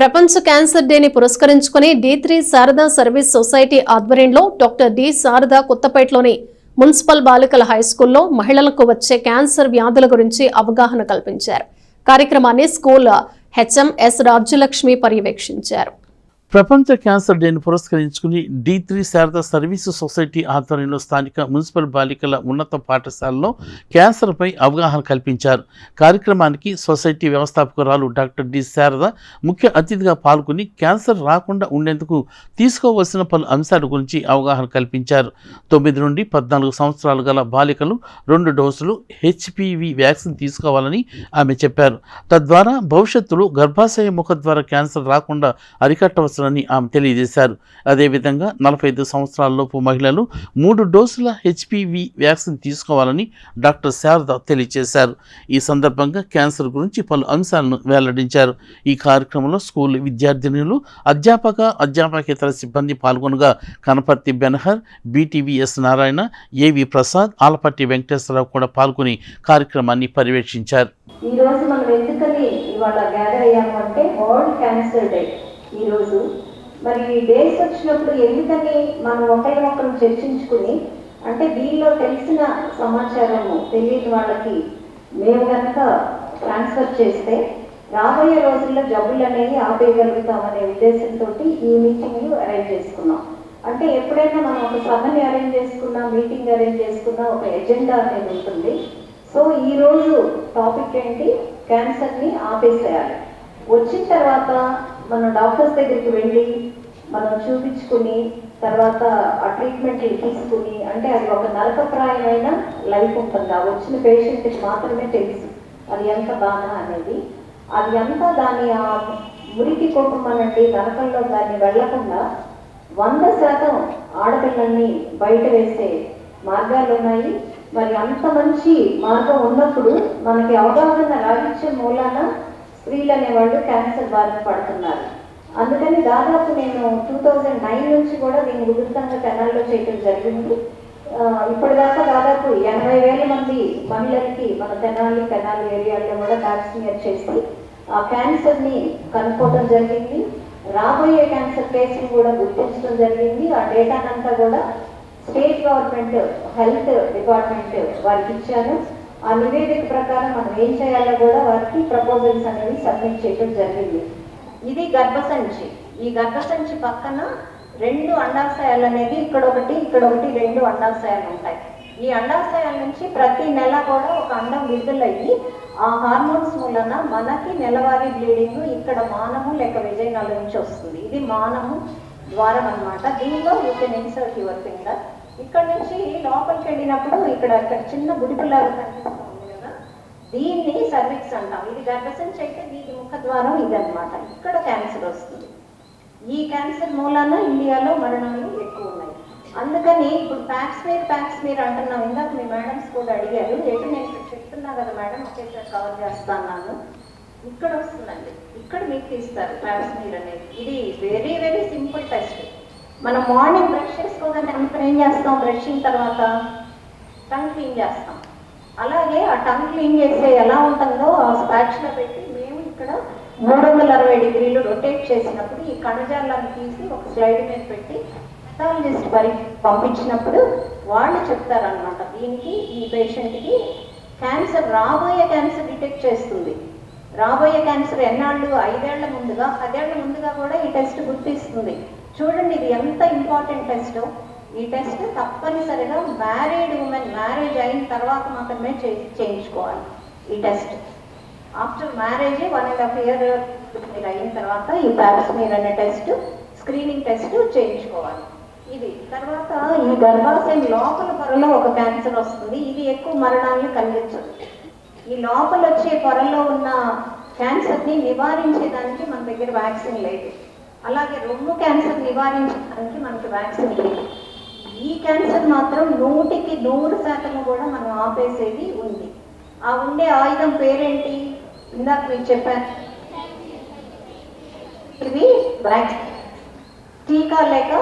ప్రపంచ క్యాన్సర్ డేని పురస్కరించుకుని D three Sharada service society ఆధ్వర్యంలో డాక్టర్ డి శారదా కొత్తపేటలోని మున్సిపల్ బాలికల హైస్కూల్లో మహిళలకు వచ్చే క్యాన్సర్ వ్యాధుల గురించి అవగాహన కల్పించారు. కార్యక్రమాన్ని స్కూల్ హెచ్ఎం ఎస్ రాజ్యలక్ష్మి పర్యవేక్షించారు. ప్రపంచ క్యాన్సర్ డేని పురస్కరించుకుని D three Sharada service society ఆధ్వర్యంలో స్థానిక మున్సిపల్ బాలికల ఉన్నత పాఠశాలలో క్యాన్సర్పై అవగాహన కల్పించారు. కార్యక్రమానికి సొసైటీ వ్యవస్థాపకురాలు డాక్టర్ డి శారద ముఖ్య అతిథిగా పాల్గొని క్యాన్సర్ రాకుండా ఉండేందుకు తీసుకోవలసిన పలు అంశాల గురించి అవగాహన కల్పించారు. తొమ్మిది నుండి పద్నాలుగు సంవత్సరాలు గల బాలికలు రెండు డోసులు హెచ్పివి వ్యాక్సిన్ తీసుకోవాలని ఆమె చెప్పారు. తద్వారా భవిష్యత్తులో గర్భాశయ ముఖ ద్వారా క్యాన్సర్ రాకుండా అరికట్టవచ్చునని ఆమె తెలియజేశారు. అదేవిధంగా నలభై ఐదు సంవత్సరాలలోపు మహిళలు మూడు డోసుల హెచ్పివి వ్యాక్సిన్ తీసుకోవాలని డాక్టర్ శారద తెలియజేశారు. ఈ సందర్భంగా క్యాన్సర్ గురించి పలు అంశాలను వెల్లడించారు. ఈ కార్యక్రమంలో స్కూల్ విద్యార్థినులు అధ్యాపక అధ్యాపకేతర సిబ్బంది పాల్గొనగా కనపర్తి బెనహర్ బీటీవీఎస్ నారాయణ ఏవి ప్రసాద్ ఆలపట్టి వెంకటేశ్వరరావు కూడా పాల్గొని కార్యక్రమాన్ని పర్యవేక్షించారు. ఈ రోజు మనం ఎందుకని ఇవాళ గ్యాదర్ అయ్యాము అంటే వరల్డ్ క్యాన్సర్ డే ఈరోజు. మరి ఈ డేస్ వచ్చినప్పుడు ఎందుకని మనం ఒకరి ఒకరు చర్చించుకుని అంటే దీనిలో తెలిసిన సమాచారము తెలియని వాళ్ళకి మేము కనుక ట్రాన్స్ఫర్ చేస్తే రాబోయే రోజుల్లో జబ్బులు అనేవి ఆపేయగలుగుతాం అనే ఉద్దేశంతో ఈ మీటింగ్ అరేంజ్ చేసుకున్నాం. అంటే ఎప్పుడైనా మనం ఒక సభని అరేంజ్ చేసుకున్నా మీటింగ్ అరేంజ్ చేసుకున్నా ఒక ఎజెండా అనేది ఉంటుంది. సో ఈ రోజు టాపిక్ ఏంటి? క్యాన్సర్ని ఆపేసేయాలి. వచ్చిన తర్వాత మనం డాక్టర్స్ దగ్గరికి వెళ్ళి మనం చూపించుకుని తర్వాత ఆ ట్రీట్మెంట్ తీసుకుని అంటే అది ఒక నరకప్రాయమైన లైఫ్ ఉంటుంది. ఆ వచ్చిన పేషెంట్కి మాత్రమే తెలుసు అది ఎంత బాగా అనేది. అది అంతా దాని ఆ మురికి కుటుంబం నరకంలో దాన్ని వెళ్ళకుండా వంద శాతం ఆడపిల్లల్ని బయట వేసే మార్గాలు ఉన్నాయి. మరి అంత మంచి మార్గం ఉన్నప్పుడు మనకి అవగాహన రాహిత్యం మూలాన స్త్రీలు అనేవాళ్ళు క్యాన్సర్ బారిన పడుతున్నారు. అందుకని దాదాపు నేను టూ థౌజండ్ నైన్ నుంచి కూడా దీన్ని ఉధృతంగా తెనాల్లో చేయడం జరిగింది. ఇప్పటిదాకా దాదాపు ఎనభై వేల మంది మహిళలకి మన తెనాలి తెనాలి ఏరియాల్లో కూడా వ్యాక్సినేట్ చేసి ఆ క్యాన్సర్ని కనుక్కోవడం జరిగింది. రాబోయే క్యాన్సర్ కేసుని కూడా గుర్తించడం జరిగింది. ఆ డేటానంతా కూడా స్టేట్ గవర్నమెంట్ హెల్త్ డిపార్ట్మెంట్ వారికి ఇచ్చాను. ఆ నివేదిక ప్రకారం మనం ఏం చేయాలో కూడా వారికి ప్రపోజల్స్ అనేవి సబ్మిట్ చేయడం జరిగింది. ఇది గర్భసంచి. ఈ గర్భసంచి పక్కన రెండు అండాశయాలు అనేది ఇక్కడ ఒకటి ఇక్కడ ఒకటి రెండు అండాశయాలు ఉంటాయి. ఈ అండాశయాల నుంచి ప్రతి నెల కూడా ఒక అండం విడుదలయ్యి ఆ హార్మోన్స్ మూలన మనకి నెలవారీ బ్లీడింగ్ ఇక్కడ మానము లేక విజయనగరం నుంచి వస్తుంది. ఇది మానము ద్వారం అన్నమాట. దీనిలో you can insert your finger ఇక్కడ నుంచి లోపలికి వెళ్ళినప్పుడు ఇక్కడ ఇక్కడ చిన్న బుడిపిల్లాగా కనిపిస్తుంది కదా. దీన్ని సర్విక్స్ అంటాం. ఇది గర్భసంచి అయితే దీని ముఖద్వారం ఇది అనమాట ఇక్కడ క్యాన్సర్ వస్తుంది. ఈ క్యాన్సర్ మూలాన ఇండియాలో మరణాలు ఎక్కువ ఉన్నాయి. అందుకని ఇప్పుడు ప్యాక్స్ ప్యాక్స్మీర్ ప్యాక్స్మీర్ అంటున్నాం ఇందాక మీ మేడమ్స్ కూడా అడిగారు. ఎటు నేను ఇక్కడ చెప్తున్నా కదా మేడం ఒకేసారి కవర్ చేస్తాను ఇక్కడ వస్తుందండి. ఇక్కడ మీకు తీస్తారు ప్యాక్స్మీర్ అనేది. ఇది వెరీ వెరీ సింపుల్ టెస్ట్ మనం మార్నింగ్ బ్రష్ చేసుకోగానే అంతా ఏం చేస్తాం? బ్రషింగ్ తర్వాత టంగ్ క్లీన్ చేస్తాం. అలాగే ఆ టంగ్ క్లీన్ చేస్తే ఎలా ఉంటుందో ఆ స్పాచ్లో పెట్టి మేము ఇక్కడ మూడు వందల అరవై డిగ్రీలు రొటేట్ చేసినప్పుడు ఈ కణజాలను తీసి ఒక స్లైడ్ మీద పెట్టి పెథాలజిస్ట్ పరి పంపించినప్పుడు వాళ్ళు చెప్తారనమాట దీనికి ఈ పేషెంట్కి క్యాన్సర్ రాబోయే క్యాన్సర్ డిటెక్ట్ చేస్తుంది. రాబోయే క్యాన్సర్ ఎన్నాళ్ళు? ఐదేళ్ళ ముందుగా పదేళ్ళ ముందుగా కూడా ఈ టెస్ట్ గుర్తిస్తుంది. చూడండి ఇది ఎంత ఇంపార్టెంట్ టెస్ట్ ఈ టెస్ట్ తప్పనిసరిగా మ్యారీడ్ ఉమెన్ మ్యారేజ్ అయిన తర్వాత మాత్రమే చే- చేయించుకోవాలి ఈ test after marriage one and half year మీరు అయిన తర్వాత ఈ ప్యాప్స్మీర్ అనే టెస్ట్ స్క్రీనింగ్ టెస్ట్ చేయించుకోవాలి. ఇది తర్వాత ఈ గర్భాశయం లోపల పొరలో ఒక క్యాన్సర్ వస్తుంది. ఇది ఎక్కువ మరణాలను కలిగించదు. ఈ లోపల వచ్చే పొరలో ఉన్న క్యాన్సర్ని నివారించేదానికి మన దగ్గర వ్యాక్సిన్ లేదు. అలాగే రొమ్ము క్యాన్సర్ నివారించడానికి మనకి వ్యాక్సిన్ లేదు ఈ క్యాన్సర్ మాత్రం నూటికి నూరు శాతం కూడా మనం ఆపేసేది ఉంది. ఆ ఉండే ఆయుధం పేరేంటి? ఇందాక మీకు చెప్పాను. ఇది వ్యాక్సిన్ టీకా లేక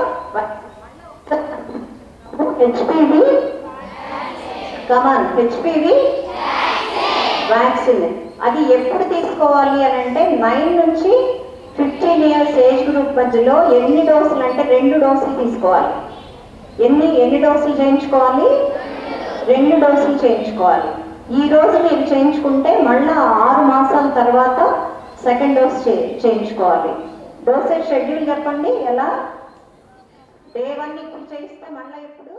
హెచ్పివి? కమాన్ హెచ్పివి? వ్యాక్సిన్ అది ఎప్పుడు తీసుకోవాలి అని అంటే నైన్ నుంచి ఫిఫ్టీన్ ఇయర్స్ ఏజ్ గ్రూప్ మధ్యలో ఎన్ని డోసులు అంటే రెండు డోసులు తీసుకోవాలి. ఎన్ని ఎన్ని డోసులు చేయించుకోవాలి? రెండు డోసులు చేయించుకోవాలి. ఈ రోజు మీరు చేయించుకుంటే మళ్ళా ఆరు మాసాల తర్వాత సెకండ్ డోస్ చే చేయించుకోవాలి. డోసేజ్ షెడ్యూల్ చెప్పండి ఎలా? డే వన్ ఇప్పుడు చేయిస్తే మళ్ళీ ఇప్పుడు